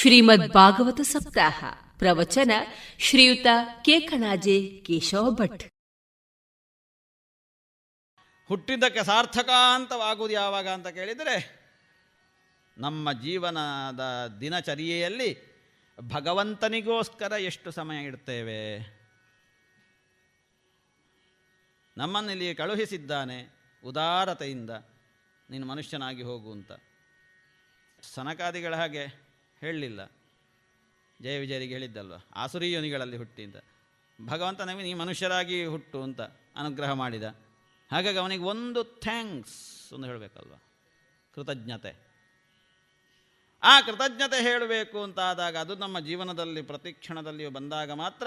ಶ್ರೀಮದ್ ಭಾಗವತ ಸಪ್ತಾಹ, ಪ್ರವಚನ ಶ್ರೀಯುತ ಕೇಕಣಾಜೆ ಕೇಶವ ಭಟ್. ಹುಟ್ಟಿದ್ದಕ್ಕೆ ಸಾರ್ಥಕ ಅಂತವಾಗುವುದು ಯಾವಾಗ ಅಂತ ಕೇಳಿದರೆ, ನಮ್ಮ ಜೀವನದ ದಿನಚರ್ಯೆಯಲ್ಲಿ ಭಗವಂತನಿಗೋಸ್ಕರ ಎಷ್ಟು ಸಮಯ ಇಡ್ತೇವೆ? ನಮ್ಮನ್ನಿಲ್ಲಿ ಕಳುಹಿಸಿದ್ದಾನೆ ಉದಾರತೆಯಿಂದ, ನೀನು ಮನುಷ್ಯನಾಗಿ ಹೋಗು ಅಂತ. ಸನಕಾದಿಗಳ ಹಾಗೆ ಹೇಳಲಿಲ್ಲ. ಜಯ ವಿಜಯರಿಗೆ ಹೇಳಿದ್ದಲ್ವ? ಆಸುರಿ ಯೋನಿಗಳಲ್ಲಿ ಹುಟ್ಟಿ ಅಂತ. ಭಗವಂತ ನಮಗೆ ನೀ ಮನುಷ್ಯರಾಗಿ ಹುಟ್ಟು ಅಂತ ಅನುಗ್ರಹ ಮಾಡಿದ. ಹಾಗಾಗಿ ಅವನಿಗೆ ಒಂದು ಥ್ಯಾಂಕ್ಸ್ ಒಂದು ಹೇಳಬೇಕಲ್ವ? ಕೃತಜ್ಞತೆ. ಆ ಕೃತಜ್ಞತೆ ಹೇಳಬೇಕು ಅಂತಾದಾಗ ಅದು ನಮ್ಮ ಜೀವನದಲ್ಲಿ ಪ್ರತಿ ಕ್ಷಣದಲ್ಲಿಯೂ ಬಂದಾಗ ಮಾತ್ರ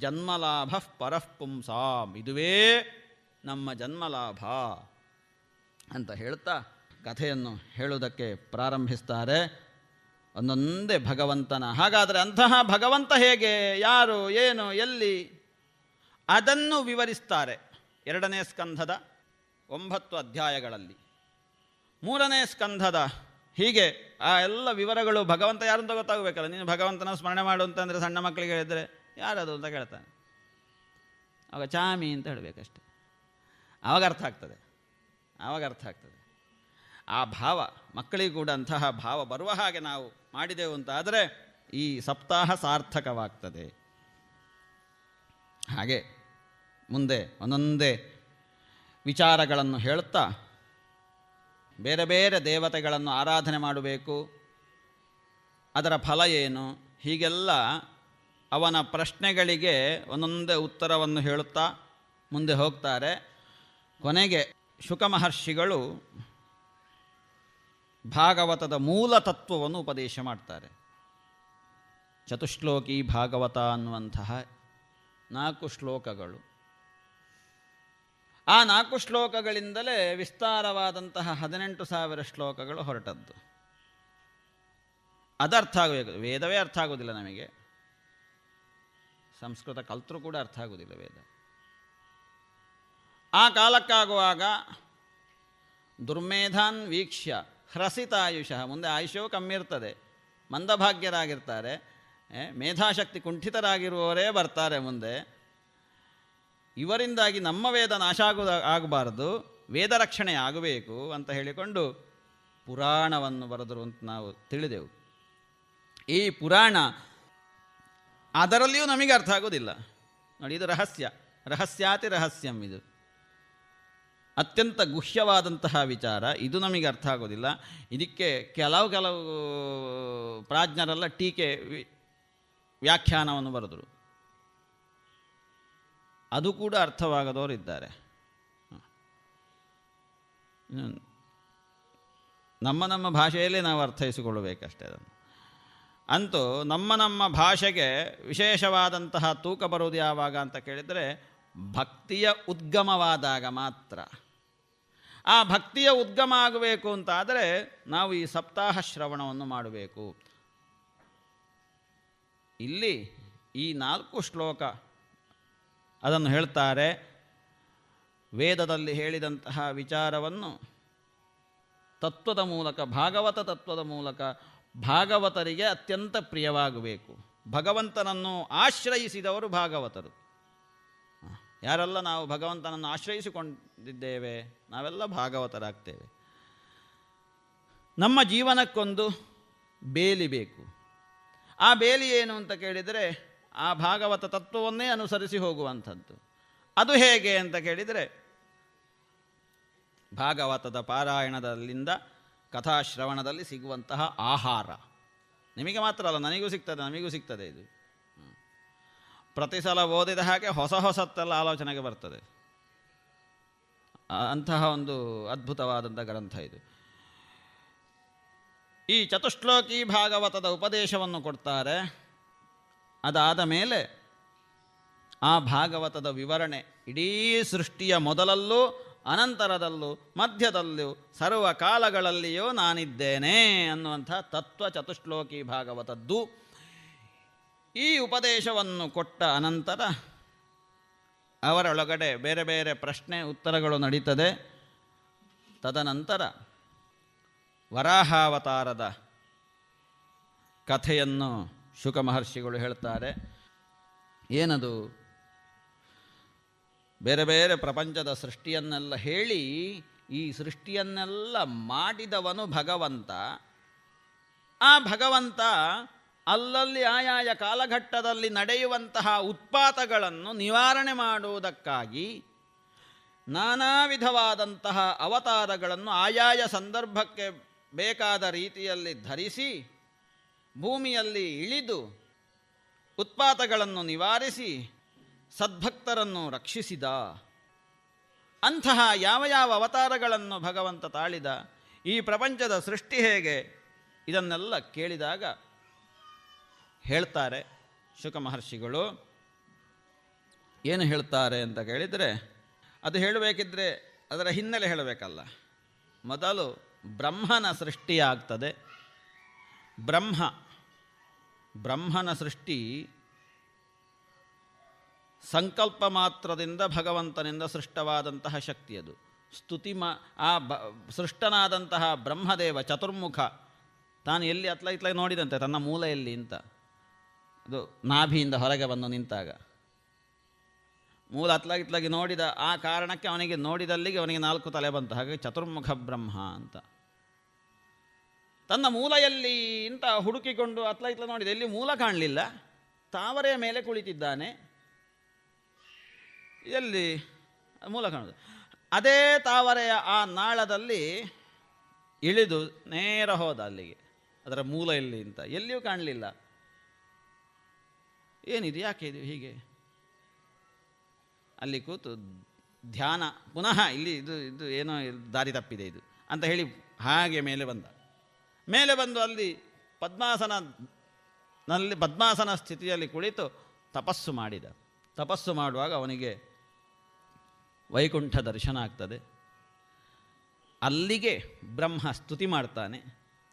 ಜನ್ಮಲಾಭ ಪರಃಪುಂಸಾಂ ಇದುವೇ ನಮ್ಮ ಜನ್ಮಲಾಭ ಅಂತ ಹೇಳ್ತಾ ಕಥೆಯನ್ನು ಹೇಳುವುದಕ್ಕೆ ಪ್ರಾರಂಭಿಸ್ತಾರೆ. ಒಂದೊಂದೇ ಭಗವಂತನ. ಹಾಗಾದರೆ ಅಂತಹ ಭಗವಂತ ಹೇಗೆ? ಯಾರು? ಏನು? ಎಲ್ಲಿ? ಅದನ್ನು ವಿವರಿಸ್ತಾರೆ ಎರಡನೇ ಸ್ಕಂಧದ ಒಂಬತ್ತು ಅಧ್ಯಾಯಗಳಲ್ಲಿ. ಮೂರನೇ ಸ್ಕಂಧದ ಹೀಗೆ ಆ ಎಲ್ಲ ವಿವರಗಳು ಭಗವಂತ ಯಾರು ಅಂತ ಗೊತ್ತಾಗಬೇಕಲ್ಲ? ನೀನು ಭಗವಂತನ ಸ್ಮರಣೆ ಮಾಡು ಅಂತಂದರೆ ಸಣ್ಣ ಮಕ್ಕಳಿಗೆ ಹೇಳಿದರೆ ಯಾರದು ಅಂತ ಕೇಳ್ತಾನೆ. ಆವಾಗ ಚಾಮಿ ಅಂತ ಹೇಳಬೇಕಷ್ಟೆ. ಆವಾಗ ಅರ್ಥ ಆಗ್ತದೆ. ಆವಾಗ ಅರ್ಥ ಆಗ್ತದೆ. ಆ ಭಾವ ಮಕ್ಕಳಿಗೂ ಕೂಡ ಅಂತಹ ಭಾವ ಬರುವ ಹಾಗೆ ನಾವು ಮಾಡಿದೆವು ಅಂತ ಆದರೆ ಈ ಸಪ್ತಾಹ ಸಾರ್ಥಕವಾಗ್ತದೆ. ಹಾಗೆ ಮುಂದೆ ಒಂದೊಂದೇ ವಿಚಾರಗಳನ್ನು ಹೇಳುತ್ತಾ, ಬೇರೆ ಬೇರೆ ದೇವತೆಗಳನ್ನು ಆರಾಧನೆ ಮಾಡಬೇಕು, ಅದರ ಫಲ ಏನು, ಹೀಗೆಲ್ಲ ಅವನ ಪ್ರಶ್ನೆಗಳಿಗೆ ಒಂದೊಂದೇ ಉತ್ತರವನ್ನು ಹೇಳುತ್ತಾ ಮುಂದೆ ಹೋಗ್ತಾರೆ. ಕೊನೆಗೆ ಶುಕ ಮಹರ್ಷಿಗಳು ಭಾಗವತದ ಮೂಲ ತತ್ವವನ್ನು ಉಪದೇಶ ಮಾಡ್ತಾರೆ. ಚತುಶ್ಲೋಕಿ ಭಾಗವತ ಅನ್ನುವಂತಹ ನಾಲ್ಕು ಶ್ಲೋಕಗಳು. ಆ ನಾಲ್ಕು ಶ್ಲೋಕಗಳಿಂದಲೇ ವಿಸ್ತಾರವಾದಂತಹ ಹದಿನೆಂಟು ಸಾವಿರ ಶ್ಲೋಕಗಳು ಹೊರಟದ್ದು. ಅದರ್ಥ ಆಗಬೇಕು ವೇದವೇ ಅರ್ಥ ಆಗೋದಿಲ್ಲ ನಮಗೆ. ಸಂಸ್ಕೃತ ಕಲ್ತರೂ ಕೂಡ ಅರ್ಥ ಆಗೋದಿಲ್ಲ ವೇದ. ಆ ಕಾಲಕ್ಕಾಗುವಾಗ ದುರ್ಮೇಧಾನ್ ವೀಕ್ಷ್ಯ ಹ್ರಸಿತಾಯುಷಃ. ಮುಂದೆ ಆಯುಷ್ಯವೂ ಕಮ್ಮಿ ಇರ್ತದೆ. ಮಂದಭಾಗ್ಯರಾಗಿರ್ತಾರೆ. ಮೇಧಾಶಕ್ತಿ ಕುಂಠಿತರಾಗಿರುವವರೇ ಬರ್ತಾರೆ ಮುಂದೆ. ಇವರಿಂದಾಗಿ ನಮ್ಮ ವೇದ ನಾಶ ಆಗುದ ಆಗಬಾರ್ದು. ವೇದ ರಕ್ಷಣೆ ಆಗಬೇಕು ಅಂತ ಹೇಳಿಕೊಂಡು ಪುರಾಣವನ್ನು ಬರೆದರು ಅಂತ ನಾವು ತಿಳಿದೆವು. ಈ ಪುರಾಣ ಅದರಲ್ಲಿಯೂ ನಮಗೆ ಅರ್ಥ ಆಗೋದಿಲ್ಲ ನೋಡಿ, ಇದು ರಹಸ್ಯ. ರಹಸ್ಯಾತಿ ರಹಸ್ಯಂ ಇದು. ಅತ್ಯಂತ ಗುಹ್ಯವಾದಂತಹ ವಿಚಾರ. ಇದು ನಮಗೆ ಅರ್ಥ ಆಗೋದಿಲ್ಲ. ಇದಕ್ಕೆ ಕೆಲವು ಕೆಲವು ಪ್ರಾಜ್ಞರೆಲ್ಲ ಟೀಕೆ ವ್ಯಾಖ್ಯಾನವನ್ನು ಬರೆದರು. ಅದು ಕೂಡ ಅರ್ಥವಾಗದವರು ಇದ್ದಾರೆ ನಮ್ಮ ನಮ್ಮ ಭಾಷೆಯಲ್ಲೇ ನಾವು ಅರ್ಥೈಸಿಕೊಳ್ಳಬೇಕಷ್ಟೇ ಅದನ್ನು. ಅಂತೂ ನಮ್ಮ ನಮ್ಮ ಭಾಷೆಗೆ ವಿಶೇಷವಾದಂತಹ ತೂಕ ಬರುವುದು ಯಾವಾಗ ಅಂತ ಕೇಳಿದರೆ ಭಕ್ತಿಯ ಉದ್ಗಮವಾದಾಗ ಮಾತ್ರ. ಆ ಭಕ್ತಿಯ ಉದ್ಗಮ ಆಗಬೇಕು ಅಂತಾದರೆ ನಾವು ಈ ಸಪ್ತಾಹ ಶ್ರವಣವನ್ನು ಮಾಡಬೇಕು. ಇಲ್ಲಿ ಈ ನಾಲ್ಕು ಶ್ಲೋಕ ಅದನ್ನು ಹೇಳ್ತಾರೆ. ವೇದದಲ್ಲಿ ಹೇಳಿದಂತಹ ವಿಚಾರವನ್ನು ತತ್ವದ ಮೂಲಕ, ಭಾಗವತ ತತ್ವದ ಮೂಲಕ ಭಾಗವತರಿಗೆ ಅತ್ಯಂತ ಪ್ರಿಯವಾಗಬೇಕು. ಭಗವಂತನನ್ನು ಆಶ್ರಯಿಸಿದವರು ಭಾಗವತರು. ಯಾರೆಲ್ಲ ನಾವು ಭಗವಂತನನ್ನು ಆಶ್ರಯಿಸಿಕೊಂಡಿದ್ದೇವೆ, ನಾವೆಲ್ಲ ಭಾಗವತರಾಗ್ತೇವೆ. ನಮ್ಮ ಜೀವನಕ್ಕೊಂದು ಬೇಲಿ ಬೇಕು. ಆ ಬೇಲಿ ಏನು ಅಂತ ಕೇಳಿದರೆ, ಆ ಭಾಗವತ ತತ್ವವನ್ನೇ ಅನುಸರಿಸಿ ಹೋಗುವಂಥದ್ದು. ಅದು ಹೇಗೆ ಅಂತ ಕೇಳಿದರೆ, ಭಾಗವತದ ಪಾರಾಯಣದಲ್ಲಿಂದ ಕಥಾಶ್ರವಣದಲ್ಲಿ ಸಿಗುವಂತಹ ಆಹಾರ. ನಿಮಗೆ ಮಾತ್ರ ಅಲ್ಲ, ನನಗೂ ಸಿಗ್ತದೆ, ನಮಗೂ ಸಿಗ್ತದೆ ಇದು. ಪ್ರತಿ ಸಲ ಓದಿದ ಹಾಗೆ ಹೊಸ ಹೊಸತ್ತೆಲ್ಲ ಆಲೋಚನೆಗೆ ಬರ್ತದೆ. ಅಂತಹ ಒಂದು ಅದ್ಭುತವಾದಂಥ ಗ್ರಂಥ ಇದು. ಈ ಚತುಶ್ಲೋಕಿ ಭಾಗವತದ ಉಪದೇಶವನ್ನು ಕೊಡ್ತಾರೆ. ಅದಾದ ಮೇಲೆ ಆ ಭಾಗವತದ ವಿವರಣೆ ಇಡೀ ಸೃಷ್ಟಿಯ ಮೊದಲಲ್ಲೂ, ಅನಂತರದಲ್ಲೂ, ಮಧ್ಯದಲ್ಲೂ, ಸರ್ವ ಕಾಲಗಳಲ್ಲಿಯೂ ನಾನಿದ್ದೇನೆ ಅನ್ನುವಂಥ ತತ್ವ ಚತುಶ್ಲೋಕಿ ಭಾಗವತದ್ದು. ಈ ಉಪದೇಶವನ್ನು ಕೊಟ್ಟ ಅನಂತರ ಅವರೊಳಗಡೆ ಬೇರೆ ಬೇರೆ ಪ್ರಶ್ನೆ ಉತ್ತರಗಳು ನಡೀತದೆ. ತದನಂತರ ವರಾಹಾವತಾರದ ಕಥೆಯನ್ನು ಶುಕ ಮಹರ್ಷಿಗಳು ಹೇಳ್ತಾರೆ. ಏನದು? ಬೇರೆ ಬೇರೆ ಪ್ರಪಂಚದ ಸೃಷ್ಟಿಯನ್ನೆಲ್ಲ ಹೇಳಿ ಈ ಸೃಷ್ಟಿಯನ್ನೆಲ್ಲ ಮಾಡಿದವನು ಭಗವಂತ. ಆ ಭಗವಂತ ಅಲ್ಲಲ್ಲಿ ಆಯಾಯ ಕಾಲಘಟ್ಟದಲ್ಲಿ ನಡೆಯುವಂತಹ ಉತ್ಪಾತಗಳನ್ನು ನಿವಾರಣೆ ಮಾಡುವುದಕ್ಕಾಗಿ ನಾನಾ ವಿಧವಾದಂತಹ ಅವತಾರಗಳನ್ನು ಆಯಾಯ ಸಂದರ್ಭಕ್ಕೆ ಬೇಕಾದ ರೀತಿಯಲ್ಲಿ ಧರಿಸಿ, ಭೂಮಿಯಲ್ಲಿ ಇಳಿದು ಉತ್ಪಾತಗಳನ್ನು ನಿವಾರಿಸಿ ಸದ್ಭಕ್ತರನ್ನು ರಕ್ಷಿಸಿದ. ಅಂತಹ ಯಾವ ಯಾವ ಅವತಾರಗಳನ್ನು ಭಗವಂತ ತಾಳಿದ, ಈ ಪ್ರಪಂಚದ ಸೃಷ್ಟಿ ಹೇಗೆ, ಇದನ್ನೆಲ್ಲ ಕೇಳಿದಾಗ ಹೇಳ್ತಾರೆ ಶುಕ ಮಹರ್ಷಿಗಳು. ಏನು ಹೇಳ್ತಾರೆ ಅಂತ ಕೇಳಿದರೆ, ಅದು ಹೇಳಬೇಕಿದ್ರೆ ಅದರ ಹಿನ್ನೆಲೆ ಹೇಳಬೇಕಲ್ಲ. ಮೊದಲು ಬ್ರಹ್ಮನ ಸೃಷ್ಟಿಯಾಗ್ತದೆ ಬ್ರಹ್ಮ, ಬ್ರಹ್ಮನ ಸೃಷ್ಟಿ ಸಂಕಲ್ಪ ಮಾತ್ರದಿಂದ ಭಗವಂತನಿಂದ ಸೃಷ್ಟವಾದಂತಹ ಶಕ್ತಿ ಅದು. ಸ್ತುತಿ ಮ, ಆ ಬ, ಸೃಷ್ಟನಾದಂತಹ ಬ್ರಹ್ಮದೇವ ಚತುರ್ಮುಖ, ತಾನು ಎಲ್ಲಿ ಅತ್ಲ ಇತ್ಲೈ ನೋಡಿದಂತೆ, ತನ್ನ ಮೂಲ ಎಲ್ಲಿ ಅಂತ. ಅದು ನಾಭಿಯಿಂದ ಹೊರಗೆ ಬಂದು ನಿಂತಾಗ. ಮೂಲ ಅತ್ಲಾಗಿತ್ಲಾಗಿ ನೋಡಿದ ಆ ಕಾರಣಕ್ಕೆ ಅವನಿಗೆ ನೋಡಿದಲ್ಲಿಗೆ ಅವನಿಗೆ ನಾಲ್ಕು ತಲೆ ಬಂತು. ಹಾಗಾಗಿ ಚತುರ್ಮುಖ ಬ್ರಹ್ಮ ಅಂತ. ತನ್ನ ಮೂಲ ಎಲ್ಲಿ ಅಂತ ಹುಡುಕಿಕೊಂಡು ಅತ್ಲ ಇತ್ಲ ನೋಡಿದ, ಎಲ್ಲಿ ಮೂಲ ಕಾಣಲಿಲ್ಲ. ತಾವರೆಯ ಮೇಲೆ ಕುಳಿತಿದ್ದಾನೆ. ಎಲ್ಲಿ? ಮೂಲ ಕಾಣುದು ಅದೇ ತಾವರೆಯ ಆ ನಾಳದಲ್ಲಿ ಇಳಿದು ನೇರ ಹೋದ ಅಲ್ಲಿಗೆ. ಅದರ ಮೂಲ ಎಲ್ಲಿ ಅಂತ. ಎಲ್ಲಿಯೂ ಕಾಣಲಿಲ್ಲ. ಏನಿದು? ಯಾಕೆ ಇದು ಹೀಗೆ? ಅಲ್ಲಿ ಕೂತು ಧ್ಯಾನ, ಪುನಃ ಇಲ್ಲಿ ಇದು ಇದು ಏನೋ ದಾರಿ ತಪ್ಪಿದೆ ಇದು ಅಂತ ಹೇಳಿ ಹಾಗೆ ಮೇಲೆ ಬಂದ. ಮೇಲೆ ಬಂದು ಅಲ್ಲಿ ಪದ್ಮಾಸನ, ನಲ್ಲಿ ಪದ್ಮಾಸನ ಸ್ಥಿತಿಯಲ್ಲಿ ಕುಳಿತು ತಪಸ್ಸು ಮಾಡಿದ. ತಪಸ್ಸು ಮಾಡುವಾಗ ಅವನಿಗೆ ವೈಕುಂಠ ದರ್ಶನ ಆಗ್ತದೆ. ಅಲ್ಲಿಗೆ ಬ್ರಹ್ಮ ಸ್ತುತಿ ಮಾಡ್ತಾನೆ.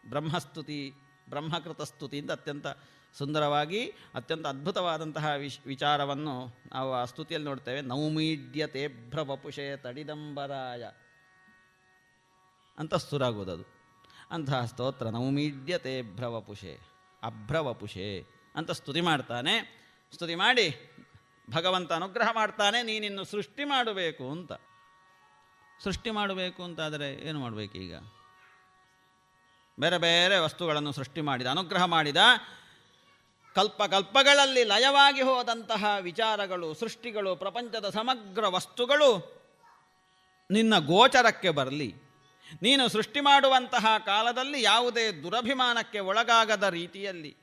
ಬ್ರಹ್ಮಸ್ತುತಿ ಬ್ರಹ್ಮಕೃತ ಸ್ತುತಿಯಿಂದ ಅತ್ಯಂತ ಸುಂದರವಾಗಿ ಅತ್ಯಂತ ಅದ್ಭುತವಾದಂತಹ ವಿಶ್, ವಿಚಾರವನ್ನು ನಾವು ಆ ಸ್ತುತಿಯಲ್ಲಿ ನೋಡ್ತೇವೆ. ನೌಮೀಡ್ಯತೆ ಭ್ರವಪುಷೆ ತಡಿದಂಬರಾಯ. ಅಂತ ಸ್ಥುರಾಗುವುದದು ಅಂತಹ ಸ್ತೋತ್ರ ನೌಮೀಡ್ಯತೆ ಭ್ರವಪುಷೆ ಅಭ್ರವಪುಷೆ ಅಂತ ಸ್ತುತಿ ಮಾಡ್ತಾನೆ. ಸ್ತುತಿ ಮಾಡಿ, ಭಗವಂತ ಅನುಗ್ರಹ ಮಾಡ್ತಾನೆ, ನೀನಿನ್ನು ಸೃಷ್ಟಿ ಮಾಡಬೇಕು ಅಂತ. ಸೃಷ್ಟಿ ಮಾಡಬೇಕು ಅಂತಾದರೆ ಏನು ಮಾಡಬೇಕೀಗ? ಬೇರೆ ಬೇರೆ ವಸ್ತುಗಳನ್ನು ಸೃಷ್ಟಿ ಮಾಡಿದ, ಅನುಗ್ರಹ ಮಾಡಿದ ಕಲ್ಪ ಕಲ್ಪಗಳಲ್ಲಿ ಲಯವಾಗಿ ಹೋದಂತಹ ವಿಚಾರಗಳು, ಸೃಷ್ಟಿಗಳು, ಪ್ರಪಂಚದ ಸಮಗ್ರ ವಸ್ತುಗಳು ನಿನ್ನ ಗೋಚರಕ್ಕೆ ಬರಲಿ. ನೀನು ಸೃಷ್ಟಿ ಮಾಡುವಂತಹ ಕಾಲದಲ್ಲಿ ಯಾವುದೇ ದುರಭಿಮಾನಕ್ಕೆ ಒಳಗಾಗದ ರೀತಿಯಲ್ಲಿ,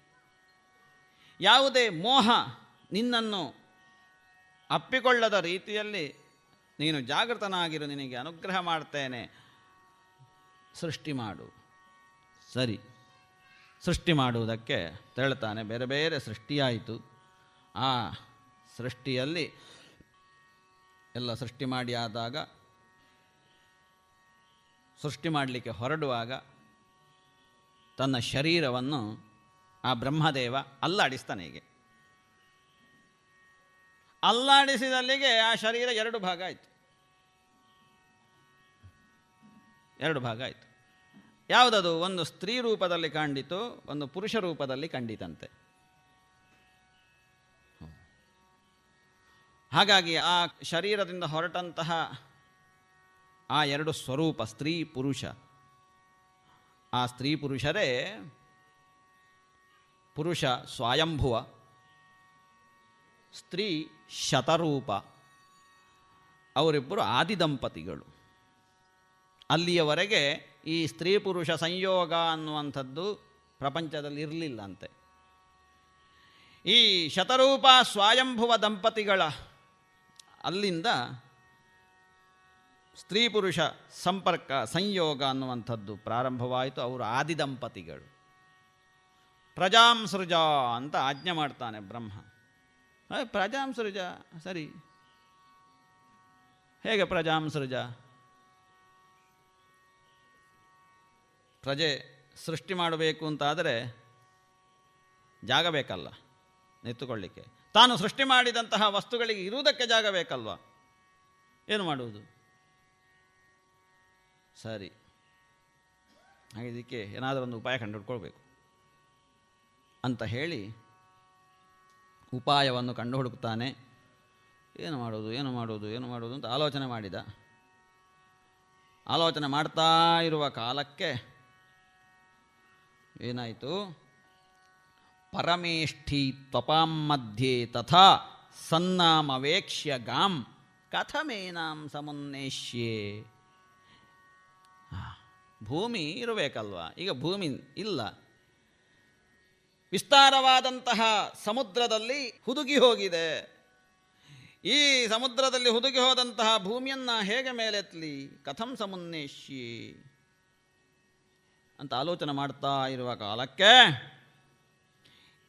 ಯಾವುದೇ ಮೋಹ ನಿನ್ನನ್ನು ಅಪ್ಪಿಕೊಳ್ಳದ ರೀತಿಯಲ್ಲಿ ನೀನು ಜಾಗೃತನಾಗಿರು, ನಿನಗೆ ಅನುಗ್ರಹ ಮಾಡ್ತೇನೆ. ಸೃಷ್ಟಿ ಮಾಡು. ಸರಿ. ಸೃಷ್ಟಿ ಮಾಡುವುದಕ್ಕೆ ತೆರಳ್ತಾನೆ ಬೇರೆ ಬೇರೆ ಸೃಷ್ಟಿಯಾಯಿತು. ಆ ಸೃಷ್ಟಿಯಲ್ಲಿ ಎಲ್ಲ ಸೃಷ್ಟಿ ಮಾಡಿ ಆದಾಗ, ಸೃಷ್ಟಿ ಮಾಡಲಿಕ್ಕೆ ಹೊರಡುವಾಗ ತನ್ನ ಶರೀರವನ್ನು ಆ ಬ್ರಹ್ಮದೇವ ಅಲ್ಲಾಡಿಸ್ತಾನೆ ಹೀಗೆ. ಅಲ್ಲಾಡಿಸಿದಲ್ಲಿಗೆ ಆ ಶರೀರ ಎರಡು ಭಾಗ ಆಯಿತು. ಎರಡು ಭಾಗ ಆಯಿತು. ಯಾವುದದು? ಒಂದು ಸ್ತ್ರೀ ರೂಪದಲ್ಲಿ ಕಂಡಿತು, ಒಂದು ಪುರುಷ ರೂಪದಲ್ಲಿ ಕಂಡಿತಂತೆ. ಹಾಗಾಗಿ ಆ ಶರೀರದಿಂದ ಹೊರಟಂತಹ ಆ ಎರಡು ಸ್ವರೂಪ, ಸ್ತ್ರೀ, ಪುರುಷ. ಆ ಸ್ತ್ರೀ ಪುರುಷರೇ ಪುರುಷ ಸ್ವಯಂಭುವ, ಸ್ತ್ರೀ ಶತರೂಪ. ಅವರಿಬ್ಬರು ಆದಿದಂಪತಿಗಳು. ಅಲ್ಲಿಯವರೆಗೆ ಈ ಸ್ತ್ರೀ ಪುರುಷ ಸಂಯೋಗ ಅನ್ನುವಂಥದ್ದು ಪ್ರಪಂಚದಲ್ಲಿ ಇರಲಿಲ್ಲ ಅಂತೆ ಈ ಶತರೂಪ ಸ್ವಯಂಭುವ ದಂಪತಿಗಳ ಅಲ್ಲಿಂದ ಸ್ತ್ರೀ ಪುರುಷ ಸಂಪರ್ಕ, ಸಂಯೋಗ ಅನ್ನುವಂಥದ್ದು ಪ್ರಾರಂಭವಾಯಿತು. ಅವರು ಪ್ರಜಾಂ ಪ್ರಜಾಂಸೃಜ ಅಂತ ಆಜ್ಞೆ ಮಾಡ್ತಾನೆ ಬ್ರಹ್ಮ. ಪ್ರಜಾಂ ಪ್ರಜಾಂಸೃಜ ಸರಿ. ಹೇಗೆ ಪ್ರಜಾಂಸೃಜ ಪ್ರಜೆ ಸೃಷ್ಟಿ ಮಾಡಬೇಕು ಅಂತಾದರೆ ಜಾಗ ಬೇಕಲ್ಲ ನಿಂತುಕೊಳ್ಳಿಕ್ಕೆ ತಾನು ಸೃಷ್ಟಿ ಮಾಡಿದಂತಹ ವಸ್ತುಗಳಿಗೆ ಇರುವುದಕ್ಕೆ ಜಾಗ ಬೇಕಲ್ವ? ಏನು ಮಾಡುವುದು? ಸರಿ. ಇದಕ್ಕೆ ಏನಾದರೂ ಒಂದು ಉಪಾಯ ಕಂಡುಹಿಡ್ಕೊಳ್ಬೇಕು ಅಂತ ಹೇಳಿ ಉಪಾಯವನ್ನು ಕಂಡು ಹುಡುಕ್ತಾನೆ ಏನು ಮಾಡೋದು ಏನು ಮಾಡೋದು ಏನು ಮಾಡೋದು ಅಂತ ಆಲೋಚನೆ ಮಾಡಿದ. ಆಲೋಚನೆ ಮಾಡ್ತಾ ಇರುವ ಕಾಲಕ್ಕೆ ಏನಾಯಿತು? ಪರಮೇಷ್ಠಿ ತ್ವಪಾಂ ಮಧ್ಯೆ ತಥಾ ಸನ್ನಾಮವೇಕ್ಷ್ಯ ಗಾಂ ಕಥಮೇನಾಂ ಸಮುನ್ನೇಷ್ಯೇ. ಭೂಮಿ ಇರಬೇಕಲ್ವಾ? ಈಗ ಭೂಮಿ ಇಲ್ಲ. ವಿಸ್ತಾರವಾದಂತಹ ಸಮುದ್ರದಲ್ಲಿ ಹುದುಗಿ ಹೋಗಿದೆ. ಈ ಸಮುದ್ರದಲ್ಲಿ ಹುದುಗಿ ಹೋದಂತಹ ಭೂಮಿಯನ್ನು ಹೇಗೆ ಮೇಲೆತ್ತಲಿ ಕಥಂ ಸಮುನ್ನೇಷ್ಯೆ. ಅಂತ ಆಲೋಚನೆ ಮಾಡ್ತಾ ಇರುವ ಕಾಲಕ್ಕೆ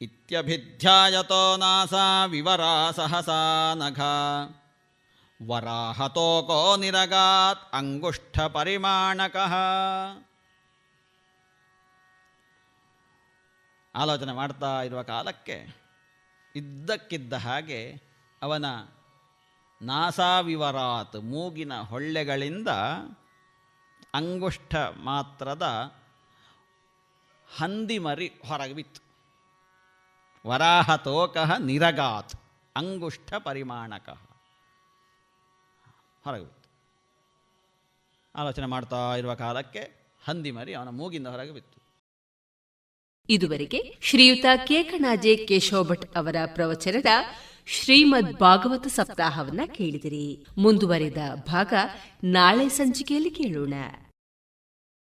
ಇತ್ಯಭಿಧ್ಯಾಯತೋ ನಾಸ ವಿವರ ಸಹಸಾ ನಘ. ವರಾಹತೋಕೋ ನಿರಗಾತ್ ಅಂಗುಷ್ಠ ಪರಿಮಾಣಕಃ. ಆಲೋಚನೆ ಮಾಡ್ತಾ ಇರುವ ಕಾಲಕ್ಕೆ ಇದ್ದಕ್ಕಿದ್ದ ಹಾಗೆ ಅವನ ನಾಸಾವಿವರಾತ್ ಮೂಗಿನ ಹೊಳ್ಳೆಗಳಿಂದ ಅಂಗುಷ್ಠ ಮಾತ್ರದ ಹಂದಿಮರಿ ಹೊರಗೆ ಬಿತ್ತು. ವರಾಹ ತೋಕಃ ನಿರಗಾತ್, ಅಂಗುಷ್ಠ ಪರಿಮಾಣಕ ಹೊರಗೆ ಬಿತ್ತು. ಆಲೋಚನೆ ಮಾಡ್ತಾ ಇರುವ ಕಾಲಕ್ಕೆ ಹಂದಿಮರಿ ಅವನ ಮೂಗಿಂದ ಹೊರಗೆ ಬಿತ್ತು. ಇದುವರೆಗೆ ಶ್ರೀಯುತ ಕೇಕಣಾಜೆ ಕೇಶವ ಭಟ್ ಅವರ ಪ್ರವಚನದ ಶ್ರೀಮದ್ ಭಾಗವತ ಸಪ್ತಾಹವನ್ನ ಕೇಳಿದಿರಿ. ಮುಂದುವರಿದ ಭಾಗ ನಾಳೆ ಸಂಚಿಕೆಯಲ್ಲಿ ಕೇಳೋಣ.